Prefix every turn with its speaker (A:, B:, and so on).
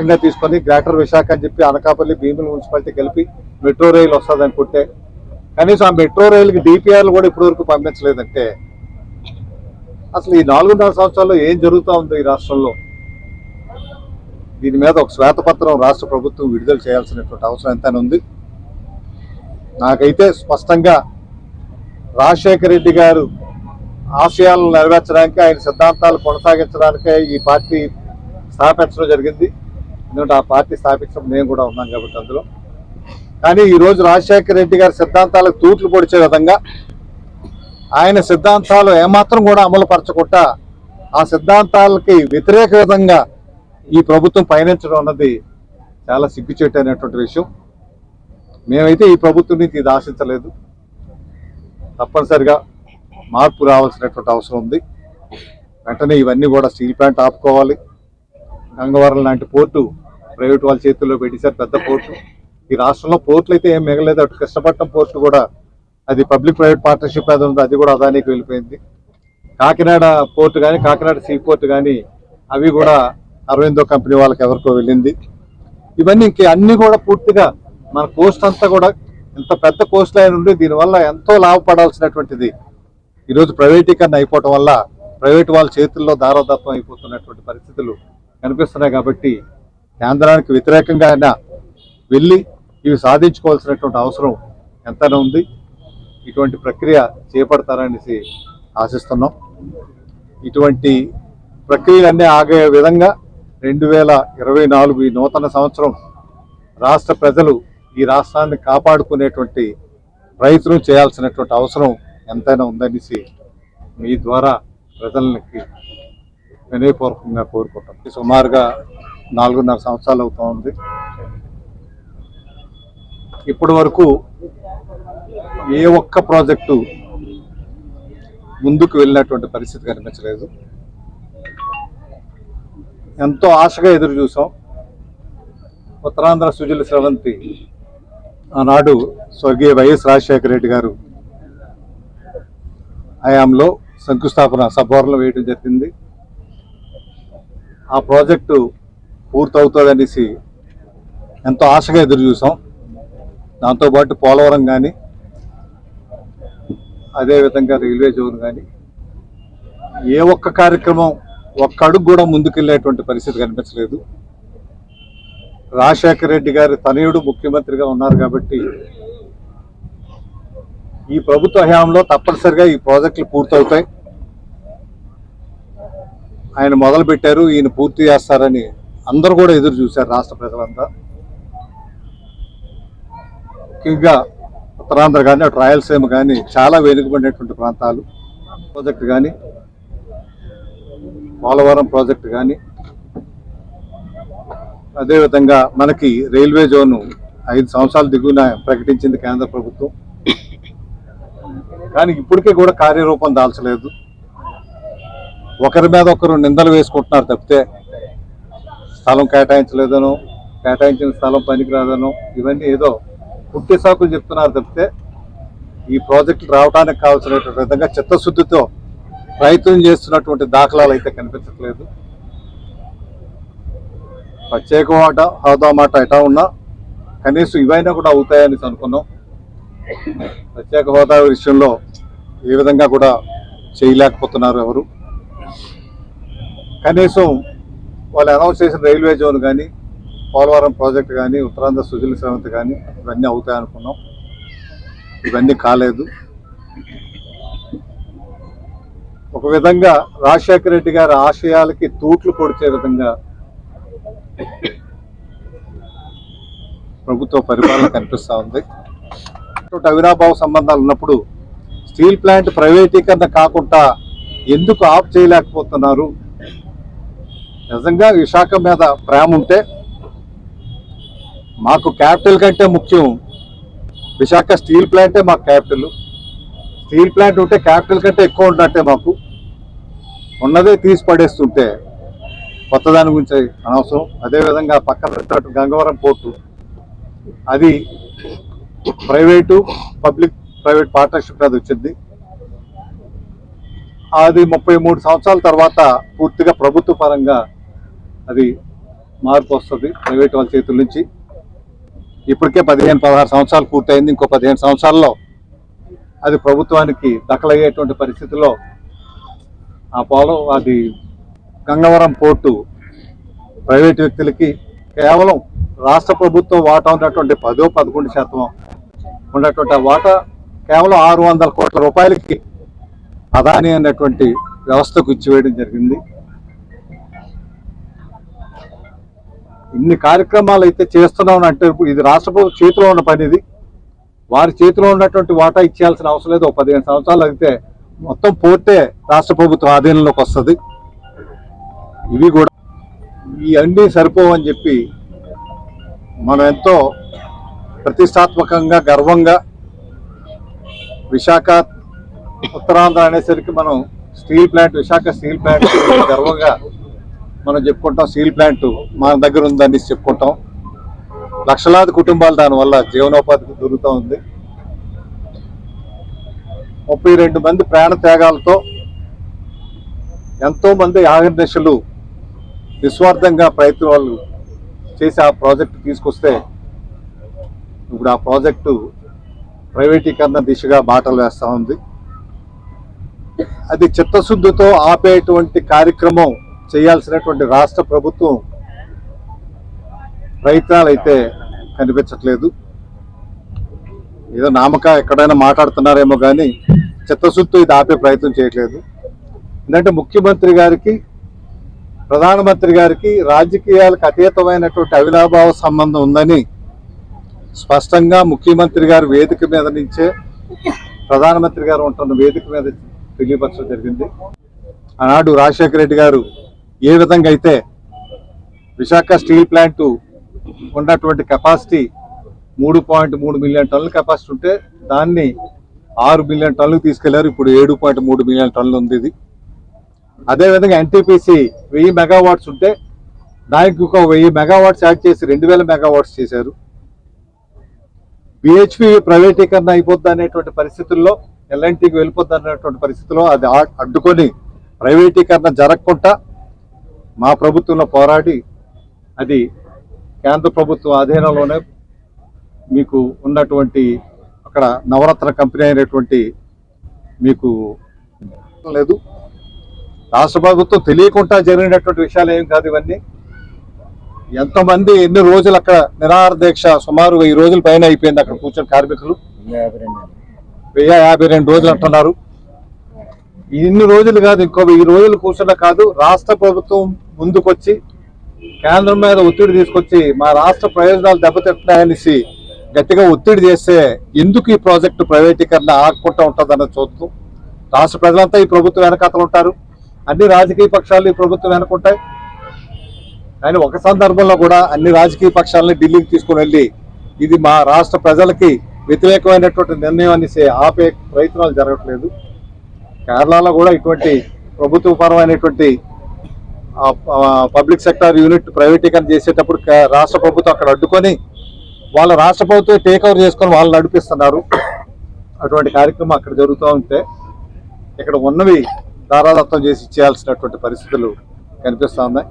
A: ఏకంగా తీసుకొని గ్రేటర్ విశాఖ అని చెప్పి అనకాపల్లి భీముల మున్సిపాలిటీ కలిపి మెట్రో రైలు వస్తుంది అనుకుంటే కనీసం ఆ మెట్రో రైలుకి డిపిఆర్లు కూడా ఇప్పటివరకు పంపించలేదంటే అసలు ఈ నాలుగున్నర సంవత్సరాల్లో ఏం జరుగుతూ ఉందో ఈ రాష్ట్రంలో? దీని మీద ఒక శ్వేతపత్రం రాష్ట్ర ప్రభుత్వం విడుదల చేయాల్సినటువంటి అవసరం ఎంతనే ఉంది. నాకైతే స్పష్టంగా రాజశేఖర రెడ్డి గారు ఆశయాలను నెరవేర్చడానికి ఆయన సిద్ధాంతాలు కొనసాగించడానికే ఈ పార్టీ స్థాపించడం జరిగింది. ఎందుకంటే ఆ పార్టీ స్థాపించడం నేను కూడా ఉన్నాను కాబట్టి అందులో. కానీ ఈరోజు రాజశేఖర రెడ్డి గారి సిద్ధాంతాలకు తూట్లు పొడిచే విధంగా ఆయన సిద్ధాంతాలు ఏమాత్రం కూడా అమలు పరచకుండా ఆ సిద్ధాంతాలకి వ్యతిరేక విధంగా ఈ ప్రభుత్వం పయనించడం అన్నది చాలా సిగ్గుచేటు అనేటువంటి విషయం. మేమైతే ఈ ప్రభుత్వం నుంచి ఇది ఆశించలేదు. తప్పనిసరిగా మార్పు రావాల్సినటువంటి అవసరం ఉంది. వెంటనే ఇవన్నీ కూడా స్టీల్ ప్లాంట్ ఆపుకోవాలి. గంగవరం లాంటి పోర్టు ప్రైవేట్ వాళ్ళ చేతుల్లో పెట్టేశారు పెద్ద పోర్టు. ఈ రాష్ట్రంలో పోర్టులు అయితే ఏం మిగలేదు. అటు కృష్ణపట్నం పోర్టు కూడా అది పబ్లిక్ ప్రైవేట్ పార్ట్నర్షిప్ అది ఉంది. అది కూడా అదానికి వెళ్ళిపోయింది. కాకినాడ పోర్టు కానీ కాకినాడ సీ పోర్టు కానీ అవి కూడా అరవిందో కంపెనీ వాళ్ళకి ఎవరికో వెళ్ళింది. ఇవన్నీ ఇంక అన్ని కూడా పూర్తిగా మన కోస్ట్ అంతా కూడా ఇంత పెద్ద కోస్ట్ లైన్ ఉండి దీనివల్ల ఎంతో లాభపడాల్సినటువంటిది ఈరోజు ప్రైవేటీకరణ అయిపోవటం వల్ల ప్రైవేట్ వాళ్ళ చేతుల్లో దారోదత్వం అయిపోతున్నటువంటి పరిస్థితులు కనిపిస్తున్నాయి కాబట్టి కేంద్రానికి వ్యతిరేకంగా అయినా వెళ్ళి ఇవి సాధించుకోవాల్సినటువంటి అవసరం ఎంతైనా ఉంది. ఇటువంటి ప్రక్రియ చేపడతారనేసి ఆశిస్తున్నాం. ఇటువంటి ప్రక్రియలన్నీ ఆగే విధంగా రెండు వేల ఇరవై నాలుగు ఈ నూతన సంవత్సరం రాష్ట్ర ప్రజలు ఈ రాష్ట్రాన్ని కాపాడుకునేటువంటి ప్రయత్నం చేయాల్సినటువంటి అవసరం ఎంతైనా ఉందనేసి మీ ద్వారా ప్రజలకి వినయపూర్వకంగా కోరుకుంటాం. సుమారుగా నాలుగున్నర సంవత్సరాలు అవుతా ఉంది. ఇప్పటి వరకు ఏ ఒక్క ప్రాజెక్టు ముందుకు వెళ్ళినటువంటి పరిస్థితి కనిపించలేదు. ఎంతో ఆశగా ఎదురు చూసాం. ఉత్తరాంధ్ర సుజల స్రవంతి ఆనాడు స్వర్గీయ వైఎస్ రాజశేఖర రెడ్డి గారు హయాంలో శంకుస్థాపన సభవరంలో వేయడం జరిగింది. ఆ ప్రాజెక్టు పూర్తవుతుందనేసి ఎంతో ఆశగా ఎదురు చూసాం. దాంతోపాటు పోలవరం కానీ అదేవిధంగా రైల్వే జోన్ కానీ ఏ ఒక్క కార్యక్రమం ఒక్క అడుగు కూడా ముందుకెళ్ళేటువంటి పరిస్థితి కనిపించలేదు. రాజశేఖర రెడ్డి గారి తనయుడు ముఖ్యమంత్రిగా ఉన్నారు కాబట్టి ఈ ప్రభుత్వ హయాంలో తప్పనిసరిగా ఈ ప్రాజెక్టులు పూర్తవుతాయి. ఆయన మొదలు పెట్టారు ఈయన పూర్తి చేస్తారని అందరూ కూడా ఎదురు చూశారు రాష్ట్ర ప్రజలంతా. ముఖ్యంగా ఉత్తరాంధ్ర కానీ అటు రాయలసీమ కానీ చాలా వెనుకబడినటువంటి ప్రాంతాలు. ప్రాజెక్టు కానీ పోలవరం ప్రాజెక్టు కానీ అదేవిధంగా మనకి రైల్వే జోను ఐదు సంవత్సరాల దిగువన ప్రకటించింది కేంద్ర ప్రభుత్వం. కానీ ఇప్పటికీ కూడా కార్యరూపం దాల్చలేదు. ఒకరి మీద ఒకరు నిందలు వేసుకుంటున్నారు తప్పితే స్థలం కేటాయించలేదనో కేటాయించిన స్థలం పనికిరాదనో ఇవన్నీ ఏదో పుట్టి సాకులు చెప్తున్నారు తప్పితే ఈ ప్రాజెక్టులు రావడానికి కావాల్సినటువంటి విధంగా చిత్తశుద్ధితో ప్రయత్నం చేస్తున్నటువంటి దాఖలాలు అయితే కనిపించట్లేదు. ప్రత్యేక మాట హోదా మాట ఎటా ఉన్నా కనీసం ఇవైనా కూడా అవుతాయని అనుకున్నాం. ప్రత్యేక హోదా విషయంలో ఏ విధంగా కూడా చేయలేకపోతున్నారు ఎవరు. కనీసం వాళ్ళు అనౌన్స్ చేసిన రైల్వే జోన్ కానీ పోలవరం ప్రాజెక్ట్ కానీ ఉత్తరాంధ్ర సుజల శ్రవంతి కానీ ఇవన్నీ అవుతాయనుకున్నాం ఇవన్నీ కాలేదు. ఒక విధంగా రాజశేఖర రెడ్డి గారి ఆశయాలకి తూట్లు పొడిచే విధంగా ప్రభుత్వ పరిపాలన కనిపిస్తా ఉంది. అవినాభావ సంబంధాలు ఉన్నప్పుడు స్టీల్ ప్లాంట్ ప్రైవేటీకరణ కాకుండా ఎందుకు ఆఫ్ చేయలేకపోతున్నారు? నిజంగా విశాఖ మీద ప్రేమ ఉంటే మాకు క్యాపిటల్ కంటే ముఖ్యం విశాఖ స్టీల్ ప్లాంటే మాకు క్యాపిటల్. స్టీల్ ప్లాంట్ ఉంటే క్యాపిటల్ కంటే ఎక్కువ ఉన్నట్టే మాకు. ఉన్నదే తీసి పడేస్తుంటే కొత్తదాని గురించి అనవసరం. అదేవిధంగా పక్కన పెట్టినట్టు గంగవరం పోర్టు. అది ప్రైవేటు పబ్లిక్ ప్రైవేట్ పార్ట్నర్షిప్ అది వచ్చింది. అది ముప్పై మూడు సంవత్సరాల తర్వాత పూర్తిగా ప్రభుత్వ పరంగా అది మార్పు వస్తుంది ప్రైవేట్ వాళ్ళ చేతుల నుంచి. ఇప్పటికే పదిహేను పదహారు సంవత్సరాలు పూర్తయింది. ఇంకో పదిహేను సంవత్సరాల్లో అది ప్రభుత్వానికి దఖలయ్యేటువంటి పరిస్థితిలో ఆ పోలం అది గంగవరం పోర్టు ప్రైవేట్ వ్యక్తులకి కేవలం రాష్ట్ర ప్రభుత్వం వాటా ఉన్నటువంటి పదో పదకొండు శాతం ఉన్నటువంటి ఆ వాటా కేవలం ఆరు వందల కోట్ల రూపాయలకి అదాని అన్నటువంటి వ్యవస్థకు ఇచ్చివేయడం జరిగింది. ఇన్ని కార్యక్రమాలు అయితే చేస్తున్నాం అంటే ఇప్పుడు ఇది రాష్ట్ర ప్రభుత్వం చేతిలో ఉన్న పని ఇది. వారి చేతిలో ఉన్నటువంటి వాటా ఇచ్చేయాల్సిన అవసరం లేదు. ఒక పదిహేను సంవత్సరాలు అయితే మొత్తం పోతే రాష్ట్ర ప్రభుత్వం ఆధీనంలోకి వస్తుంది. ఇవి కూడా ఈ అన్నీ సరిపోవని చెప్పి మనం ఎంతో ప్రతిష్టాత్మకంగా గర్వంగా విశాఖ ఉత్తరాంధ్ర అనేసరికి మనం steel plant Visakha steel plant గర్వంగా మనం చెప్పుకుంటాం స్టీల్ ప్లాంట్ మన దగ్గర ఉందని చెప్పుకుంటాం. లక్షలాది కుటుంబాలు దానివల్ల జీవనోపాధి దొరుకుతూ ఉంది. ముప్పై రెండు మంది ప్రాణ త్యాగాలతో ఎంతోమంది ఆగర్దశలు నిస్వార్థంగా ప్రయత్నాలు చేసి ఆ ప్రాజెక్టు తీసుకొస్తే ఇప్పుడు ఆ ప్రాజెక్టు ప్రైవేటీకరణ దిశగా బాటలు వేస్తూ ఉంది. అది చిత్తశుద్ధితో ఆపేటువంటి కార్యక్రమం చేయాల్సినటువంటి రాష్ట్ర ప్రభుత్వం ప్రయత్నాలు అయితే కనిపించట్లేదు. ఏదో నామక ఎక్కడైనా మాట్లాడుతున్నారేమో కానీ చిత్తశుద్ధితో ఇది ఆపే ప్రయత్నం చేయట్లేదు. ఎందుకంటే ముఖ్యమంత్రి గారికి ప్రధానమంత్రి గారికి రాజకీయాలకు అతీతమైనటువంటి అవినాభావ సంబంధం ఉందని స్పష్టంగా ముఖ్యమంత్రి గారు వేదిక మీద నుంచే ప్రధానమంత్రి గారు ఉంటున్న వేదిక మీద తెలియపరచడం జరిగింది. ఆనాడు రాజశేఖర రెడ్డి గారు ఏ విధంగా అయితే విశాఖ స్టీల్ ప్లాంట్ ఉన్నటువంటి కెపాసిటీ మూడు పాయింట్ మూడు మిలియన్ టన్నుల కెపాసిటీ ఉంటే దాన్ని ఆరు మిలియన్ టన్నులకు తీసుకెళ్ళారు. ఇప్పుడు ఏడు పాయింట్ మూడు మిలియన్ టన్నులు ఉంది ఇది. అదేవిధంగా ఎన్టీపీసీ వెయ్యి మెగావాట్స్ ఉంటే దానికి ఒక వెయ్యి మెగావాట్స్ యాడ్ చేసి రెండు వేల మెగావాట్స్ చేశారు. బిహెచ్పి ప్రైవేటీకరణ అయిపోద్ది అనేటువంటి పరిస్థితుల్లో ఎల్ఎన్టీకి వెళ్ళిపోద్ది అనేటువంటి పరిస్థితుల్లో అది అడ్డుకొని ప్రైవేటీకరణ జరగకుండా మా ప్రభుత్వంలో పోరాడి అది కేంద్ర ప్రభుత్వం అధీనంలోనే మీకు ఉన్నటువంటి అక్కడ నవరత్న కంపెనీ అయినటువంటి మీకు లేదు. రాష్ట్ర ప్రభుత్వం తెలియకుండా జరిగినటువంటి విషయాలు ఏం కాదు ఇవన్నీ. ఎంతమంది ఎన్ని రోజులు అక్కడ నిరాహార దీక్ష సుమారు వెయ్యి రోజుల పైన అయిపోయింది అక్కడ కూర్చొని కార్మికులు? వెయ్యి యాభై రెండు రోజులు అంటున్నారు. ఇన్ని రోజులు కాదు ఇంకో వెయ్యి రోజులు కూర్చున్న కాదు రాష్ట్ర ప్రభుత్వం ముందుకొచ్చి కేంద్రం మీద ఒత్తిడి తీసుకొచ్చి మా రాష్ట్ర ప్రయోజనాలు దెబ్బతింటున్నాయనేసి గట్టిగా ఒత్తిడి చేస్తే ఎందుకు ఈ ప్రాజెక్టు ప్రైవేటీకరణ ఆగకుండా ఉంటుందని చూస్తూ రాష్ట్ర ప్రజలంతా ఈ ప్రభుత్వం వెనకాతలు ఉంటారు. అన్ని రాజకీయ పక్షాలు ఈ ప్రభుత్వం వెనకుంటాయి. ఆయన ఒక సందర్భంలో కూడా అన్ని రాజకీయ పక్షాలని ఢిల్లీకి తీసుకుని వెళ్ళి ఇది మా రాష్ట్ర ప్రజలకి వ్యతిరేకమైనటువంటి నిర్ణయం అనేసి ఆపే ప్రయత్నాలు జరగట్లేదు. కేరళలో కూడా ఇటువంటి ప్రభుత్వపరమైనటువంటి పబ్లిక్ సెక్టర్ యూనిట్ ప్రైవేటీకరణ చేసేటప్పుడు రాష్ట్ర ప్రభుత్వం అక్కడ అడ్డుకొని వాళ్ళ రాష్ట్ర ప్రభుత్వం టేక్ ఓవర్ చేసుకొని వాళ్ళు నడిపిస్తున్నారు. అటువంటి కార్యక్రమం అక్కడ జరుగుతూ ఉంటే ఇక్కడ ఉన్నవి ధారాదత్తం చేసి ఇచ్చేయాల్సినటువంటి పరిస్థితులు కనిపిస్తూ ఉన్నాయి.